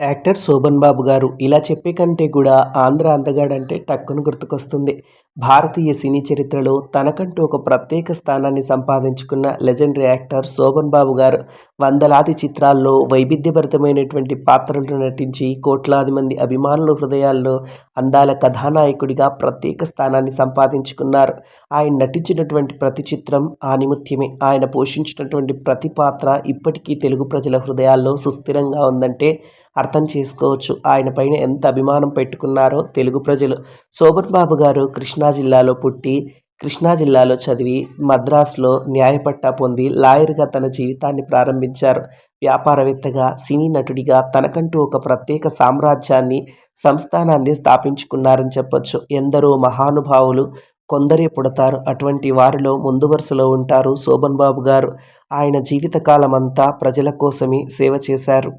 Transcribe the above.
Actor Shobhan బాబు గారు ఇలా చెప్పే కంటే కూడా ఆంధ్ర అందగాడంటే టక్కును గుర్తుకొస్తుంది. భారతీయ సినీ చరిత్రలో తనకంటూ ఒక ప్రత్యేక స్థానాన్ని సంపాదించుకున్న లెజెండరీ యాక్టర్ శోభన్ బాబు గారు వందలాది చిత్రాల్లో వైవిధ్యభరితమైనటువంటి పాత్రలు నటించి కోట్లాది మంది అభిమానుల హృదయాల్లో అందాల కథానాయకుడిగా ప్రత్యేక స్థానాన్ని సంపాదించుకున్నారు. ఆయన నటించినటువంటి ప్రతి చిత్రం ఆనిముత్యమే ఆయన పోషించినటువంటి ప్రతి పాత్ర ఇప్పటికీ తెలుగు ప్రజల హృదయాల్లో సుస్థిరంగా ఉందంటే అర్థం చేసుకోవచ్చు. ఆయన పైన ఎంత అభిమానం పెట్టుకున్నారో తెలుగు ప్రజలు. శోభన్ బాబు గారు కృష్ణా జిల్లాలో పుట్టి కృష్ణా జిల్లాలో చదివి మద్రాసులో న్యాయపట్టా పొంది లాయర్గా తన జీవితాన్ని ప్రారంభించారు. వ్యాపారవేత్తగా సినీ నటుడిగా తనకంటూ ఒక ప్రత్యేక సామ్రాజ్యాన్ని సంస్థానాన్ని స్థాపించుకున్నారని చెప్పొచ్చు. ఎందరో మహానుభావులు కొందరే పుడతారు. అటువంటి వారిలో ముందు వరుసలో ఉంటారు శోభన్ బాబు గారు. ఆయన జీవితకాలం అంతా ప్రజల కోసమే సేవ చేశారు.